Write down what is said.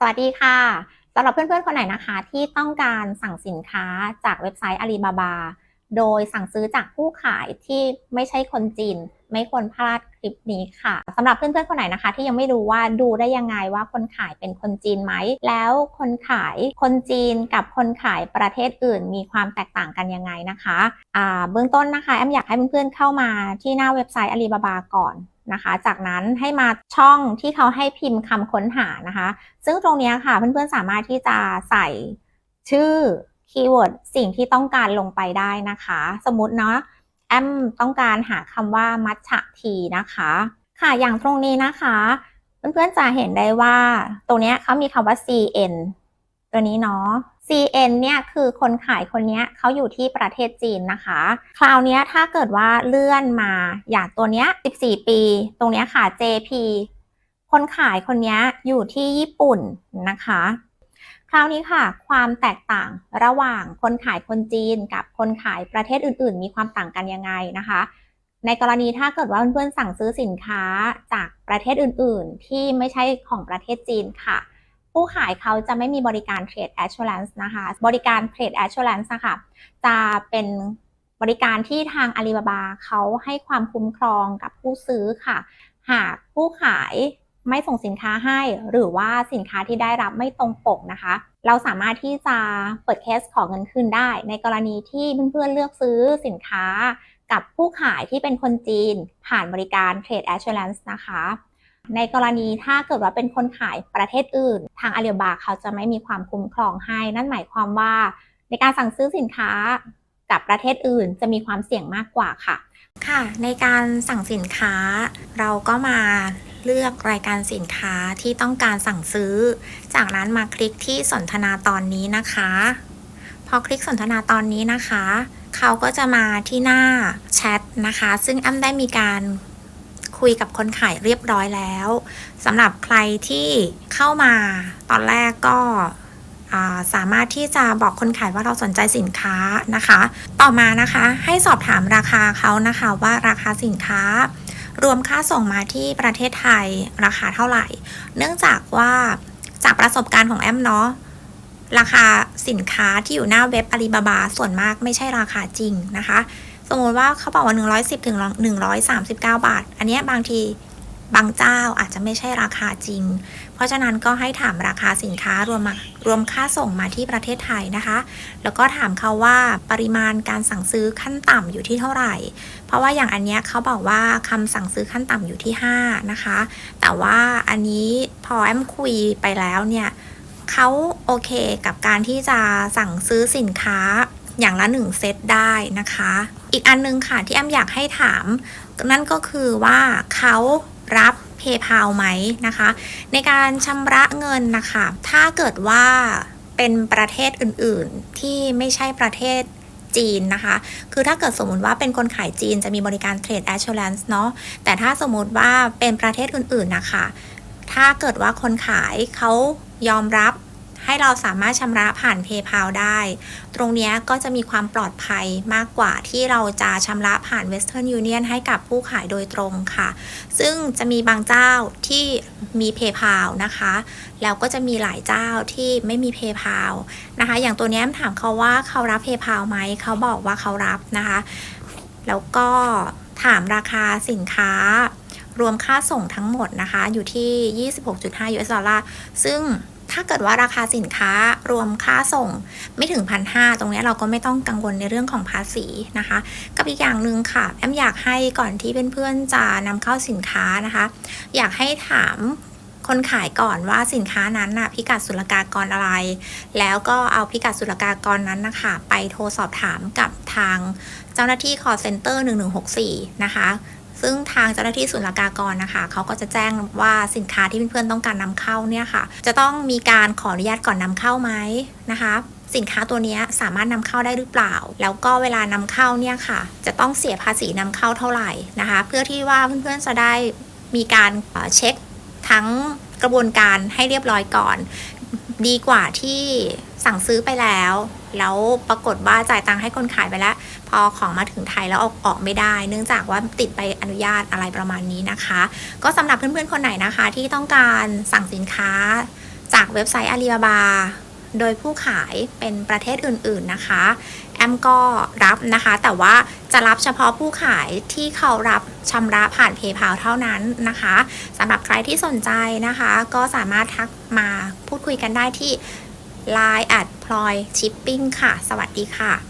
สวัสดีค่ะสำหรับเพื่อนๆ คนไหนนะคะที่ต้องการสั่งสินค้าจากเว็บไซต์อาลีบาบาโดยสั่งซื้อจากผู้ขายที่ไม่ใช่คนจีน ไม่ควรพลาดคลิปนี้ค่ะสำหรับเพื่อนๆ คนไหนนะคะ ที่ยังไม่รู้ว่าดูได้ยังไงว่าคนขายเป็นคนจีนไหม แล้วคนขายคนจีนกับคนขายประเทศอื่น มีความแตกต่างกันยังไงนะคะเบื้องต้นนะคะแอมอยากให้เพื่อนๆเข้ามาที่หน้าเว็บไซต์อาลีบาบาก่อน นะคะ จากนั้นให้มาช่องที่เขาให้พิมพ์คำค้นหานะคะ ซึ่งตรงนี้ค่ะเพื่อนๆสามารถที่จะใส่ชื่อคีย์เวิร์ดสิ่งที่ต้องการลงไปได้นะคะ สมมติเนาะแอมต้องการหาคำว่ามัทฉะทีนะคะ ค่ะอย่างตรงนี้นะคะ เพื่อนๆจะเห็นได้ว่า ตรงนี้เขามีคำว่า cn ตัวนี้เนาะ CN เนี่ยคือคนขายคนนี้เขาอยู่ที่ประเทศจีนนะคะ คราวนี้ถ้าเกิดว่าเลื่อนมาอย่างตัวเนี้ย 14 ปี ตรงเนี้ยค่ะ JP คนขายคนนี้อยู่ที่ญี่ปุ่นนะคะ คราวนี้ค่ะ ความแตกต่างระหว่างคนขายคนจีนกับคนขายประเทศอื่น ๆ มีความต่างกันยังไงนะคะ ในกรณีถ้าเกิดว่าเพื่อนๆสั่งซื้อสินค้าจากประเทศอื่น ๆ ที่ไม่ใช่ของประเทศจีนค่ะ ผู้ขายเขาจะไม่มีบริการ Trade Assurance นะคะ บริการ Trade Assurance นะคะจะเป็นบริการที่ทางอาลีบาบาเขาให้ความคุ้มครองกับผู้ซื้อค่ะ หากผู้ขายไม่ส่งสินค้าให้ หรือว่าสินค้าที่ได้รับไม่ตรงปกนะคะ เราสามารถที่จะเปิดเคสขอเงินคืนได้ ในกรณีที่เพื่อนๆเลือกซื้อสินค้ากับผู้ขายที่เป็นคนจีนผ่านบริการ Trade Assurance นะคะ ในกรณีถ้าเกิดว่าเป็นคนขายประเทศอื่น ทางอาลีบาเขาจะไม่มีความคุ้มครองให้ นั่นหมายความว่า ในการสั่งซื้อสินค้ากับประเทศอื่น จะมีความเสี่ยงมากกว่าค่ะ ค่ะ ในการสั่งสินค้า เราก็มาเลือกรายการสินค้าที่ต้องการสั่งซื้อ จากนั้นมาคลิกที่สนทนาตอนนี้นะคะ พอคลิกสนทนาตอนนี้นะคะ เขาก็จะมาที่หน้าแชทนะคะ ซึ่งอ้ำได้มีการ คุยกับคนขายเรียบร้อยแล้วสำหรับใครที่เข้ามาตอนแรกก็าสามารถที่จะบอกคนขายว่าเราสนใจสินค้านะคะ ต่อมานะคะให้สอบถามราคาเขานะคะว่าราคาสินค้า รวมค่าส่งมาที่ประเทศไทยราคาเท่าไหร่ เนื่องจากว่าจากประสบการณ์ของแอมเนาะราคาสินค้าที่อยู่หน้าเว็บอาลีบาบาส่วนมากไม่ใช่ราคาจริงนะคะ สมมติว่าเขาบอกว่า 110ถึง139 บาท อันนี้บางทีบางเจ้าอาจจะไม่ใช่ราคาจริง เพราะฉะนั้นก็ให้ถามราคาสินค้ารวมมารวมค่าส่งมาที่ประเทศไทยนะคะ แล้วก็ถามเขาว่าปริมาณการสั่งซื้อขั้นต่ำอยู่ที่เท่าไหร่ เพราะว่าอย่างอันเนี้ยเขาบอกว่าคำสั่งซื้อขั้นต่ำอยู่ที่ 5 นะคะ แต่ว่าอันนี้พอแอมคุยไปแล้วเนี่ยเขาโอเคกับการที่จะสั่งซื้อสินค้า อย่างละ 1 เซตได้นะคะ อีกอันนึงค่ะที่แอมอยากให้ถาม นั่นก็คือว่าเขารับ PayPal ไหมนะคะ ในการชำระเงินนะคะ ถ้าเกิดว่าเป็นประเทศอื่นๆที่ไม่ใช่ประเทศจีนนะคะ คือถ้าเกิดสมมติว่าเป็นคนขายจีนจะมีบริการ Trade Assurance เนาะ แต่ถ้าสมมติว่าเป็นประเทศอื่นๆนะคะ ถ้าเกิดว่าคนขายเขายอมรับ ให้เราสามารถชำระผ่าน PayPal ได้ ตรงนี้ก็จะมีความปลอดภัยมากกว่าที่เราจะชำระผ่าน Western Union ให้กับผู้ขายโดยตรงค่ะ ซึ่งจะมีบางเจ้าที่มี PayPal นะคะ แล้วก็จะมีหลายเจ้าที่ไม่มี PayPal นะคะ อย่างตัวนี้ถามเขาว่าเขารับ PayPal ไหม เขาบอกว่าเขารับนะคะ แล้วก็ถามราคาสินค้ารวมค่าส่งทั้งหมดนะคะ อยู่ที่ 26.5 US ดอลลาร์ซึ่ง ถ้าเกิดว่าราคาสินค้ารวมค่าส่งไม่ถึงพันห้าตรงนี้เราก็ไม่ต้องกังวลในเรื่องของภาษีนะคะ กับอีกอย่างหนึ่งค่ะแอมอยากให้ก่อนที่เพื่อนๆจะนำเข้าสินค้านะคะ อยากให้ถามคนขายก่อนว่าสินค้านั้นน่ะพิกัดศุลกากรอะไร แล้วก็เอาพิกัดศุลกากรนั้นนะคะ ไปโทรสอบถามกับทางเจ้าหน้าที่ call center 1164 นะคะ ซึ่งทางเจ้าหน้าที่ศุลกากรนะคะเขาก็จะแจ้งว่าสินค้าที่เพื่อนๆต้องการนำเข้าเนี่ยค่ะ จะต้องมีการขออนุญาตก่อนนำเข้าไหมนะคะสินค้าตัวนี้สามารถนำเข้าได้หรือเปล่า แล้วก็เวลานำเข้าเนี่ยค่ะ จะต้องเสียภาษีนำเข้าเท่าไหร่นะคะ เพื่อที่ว่าเพื่อนๆจะได้มีการเช็คทั้งกระบวนการให้เรียบร้อยก่อน ดีกว่าที่ สั่งซื้อไปแล้ว แล้วปรากฏว่าจ่ายตังค์ให้คนขายไปแล้ว พอของมาถึงไทยแล้วออกออกไม่ได้ เนื่องจากว่าติดไปอนุญาตอะไรประมาณนี้นะคะ ก็สำหรับเพื่อนๆคนไหนนะคะ ที่ต้องการสั่งสินค้าจากเว็บไซต์อาลีบาบาโดยผู้ขายเป็นประเทศอื่นๆนะคะ แอมก็รับนะคะ แต่ว่าจะรับเฉพาะผู้ขายที่เขารับชำระผ่าน PayPal เท่านั้นนะคะสำหรับใครที่สนใจนะคะ ก็สามารถทักมาพูดคุยกันได้ที่ Line@ พลอยชิปปิ้งค่ะ สวัสดีค่ะ